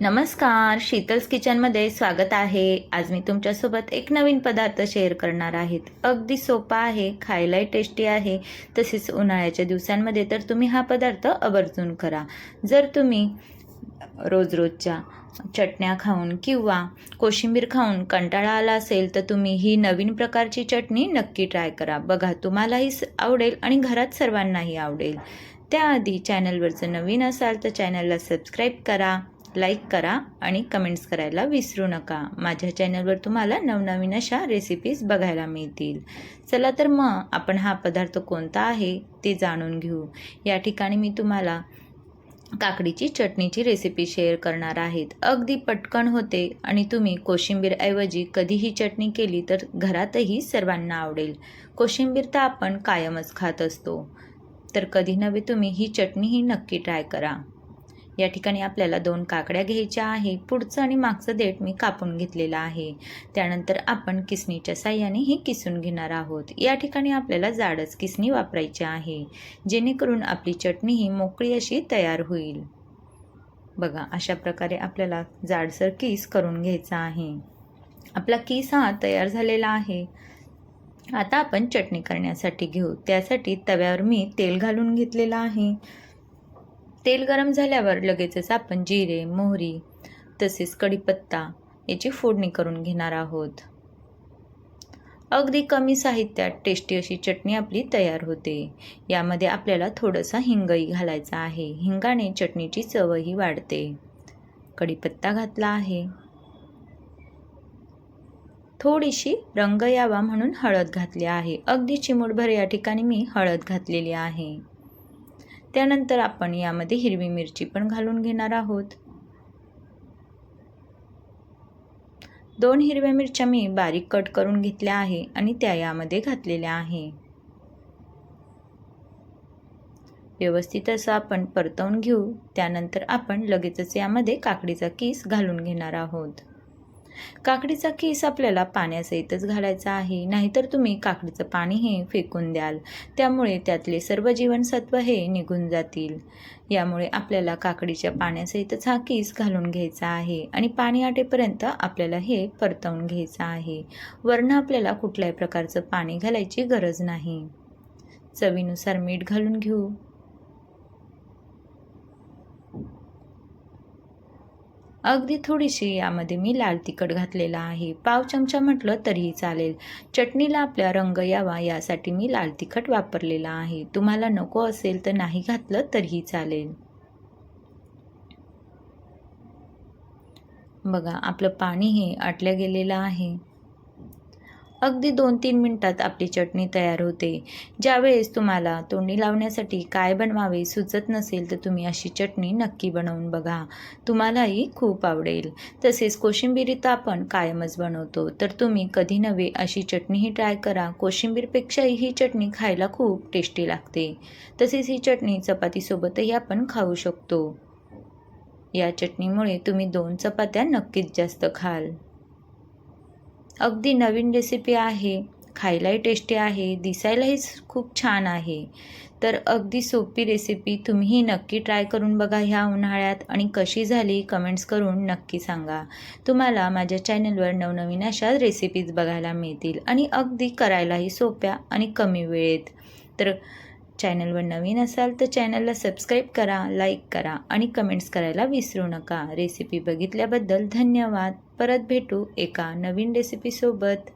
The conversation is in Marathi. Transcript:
नमस्कार शीतल्स किचनमध्ये स्वागत आहे. आज मी तुमच्यासोबत एक नवीन पदार्थ शेअर करणार आहेत. अगदी सोपा आहे खायलाही टेस्टी आहे. तसेच उन्हाळ्याच्या दिवसांमध्ये तर तुम्ही हा पदार्थ आवर्जून करा. जर तुम्ही रोज रोजच्या चटण्या खाऊन किंवा कोशिंबीर खाऊन कंटाळा आला असेल तर तुम्ही ही नवीन प्रकारची चटणी नक्की ट्राय करा. बघा तुम्हालाही स- आवडेल आणि घरात सर्वांनाही आवडेल. त्याआधी चॅनलवर जर नवीन असाल तर चॅनलला सबस्क्राईब करा. लाईक करा आणि कमेंट्स करायला विसरू नका. माझ्या चॅनलवर तुम्हाला नवनवीन अशा रेसिपीज बघायला मिळतील. चला तर मग आपण हा पदार्थ कोणता आहे ते जाणून घेऊ. या ठिकाणी मी तुम्हाला काकडीची चटणीची रेसिपी शेअर करणार आहेत. अगदी पटकन होते आणि तुम्ही कोशिंबीरऐवजी कधी ही चटणी केली तर घरातही सर्वांना आवडेल. कोशिंबीर तर आपण कायमच खात असतो. तर कधी नव्हे तुम्ही ही चटणी ही नक्की ट्राय करा. या ठिकाणी आपल्याला दोन काकड्या घ्यायच्या आहे. पुढचं आणि मागचं देठ मी कापून घेतलेलं आहे. त्यानंतर आपण किसणीच्या साह्याने हे किसून घेणार आहोत. या ठिकाणी आपल्याला जाडच किसणी वापरायची आहे. जेणेकरून आपली चटणी ही मोकळी अशी तयार होईल. बघा अशा प्रकारे आपल्याला जाडसर किस करून घ्यायचा आहे. आपला किस हा तयार झालेला आहे. आता आपण चटणी करण्यासाठी घेऊ. त्यासाठी तव्यावर मी तेल घालून घेतलेलं आहे. तेल गरम झाल्यावर लगेचच आपण जिरे मोहरी तसेच कढीपत्ता याची फोडणी करून घेणार आहोत. अगदी कमी साहित्यात टेस्टी अशी चटणी आपली तयार होते. यामध्ये आपल्याला थोडंसं हिंगही घालायचा आहे. हिंगाने चटणीची चवही वाढते. कढीपत्ता घातला आहे. थोडीशी रंग यावा म्हणून हळद घातली आहे. अगदी चिमूटभर या ठिकाणी मी हळद घातलेली आहे. त्यानंतर आपण यामध्ये हिरवी मिरची पण घालून घेणार आहोत. दोन हिरव्या मिरच्या मी बारीक कट करून घेतल्या आहे आणि त्या यामध्ये घातलेल्या आहे. व्यवस्थित असं आपण परतवून घेऊ. त्यानंतर आपण लगेचच यामध्ये काकडीचा किस घालून घेणार आहोत. काकडीचा केस आपल्याला पाण्यासहितच घालायचा आहे. नाहीतर तुम्ही काकडीचं पाणी हे फेकून द्याल. त्यामुळे त्यातले सर्व जीवनसत्व हे निघून जातील. यामुळे आपल्याला काकडीच्या पाण्यासहितच हा केस घालून घ्यायचा आहे आणि पाणी आटेपर्यंत आपल्याला हे परतवून घ्यायचं आहे. वरनं आपल्याला कुठल्याही प्रकारचं पाणी घालायची गरज नाही. चवीनुसार मीठ घालून घेऊ. अगदी थोडीशी यामध्ये मी लाल तिखट घातलेला आहे. पाव चमचा म्हटलं तरीही चालेल. चटणीला आपल्या रंग यावा यासाठी मी लाल तिखट वापरलेला आहे. तुम्हाला नको असेल तर नाही घातलं तरीही चालेल. बघा आपलं पाणी हे आटलं गेलेलं आहे. अगदी दोन तीन मिनटात आपली चटणी तयार होते. ज्यावेळेस तुम्हाला तोंडी लावण्यासाठी काय बनवावे सुचत नसेल तर तुम्ही अशी चटणी नक्की बनवून बघा. तुम्हालाही खूप आवडेल. तसेच कोशिंबिरी तर आपण कायमच बनवतो. तर तुम्ही कधी नव्हे अशी चटणीही ट्राय करा. कोशिंबीरपेक्षाही ही चटणी खायला खूप टेस्टी लागते. तसेच ही चटणी चपातीसोबतही आपण खाऊ शकतो. या चटणीमुळे तुम्ही दोन चपात्या नक्कीच जास्त खाल. अगदी नवीन रेसिपी आहे खायलाही टेस्टी आहे दिसायलाही खूप छान आहे. तर अगदी सोपी रेसिपी तुम्ही नक्की ट्राय करून बघा ह्या उन्हाळ्यात आणि कशी झाली कमेंट्स करून नक्की सांगा. तुम्हाला माझ्या चॅनलवर नवनवीन अशा रेसिपीज बघायला मिळतील आणि अगदी करायलाही सोप्या आणि कमी वेळेत. तर चॅनलवर नवीन असाल तर चॅनलला सबस्क्राईब करा लाईक करा आणि कमेंट्स करायला विसरू नका. रेसिपी बघितल्याबद्दल धन्यवाद. परत भेटू एका नवीन रेसिपीसोबत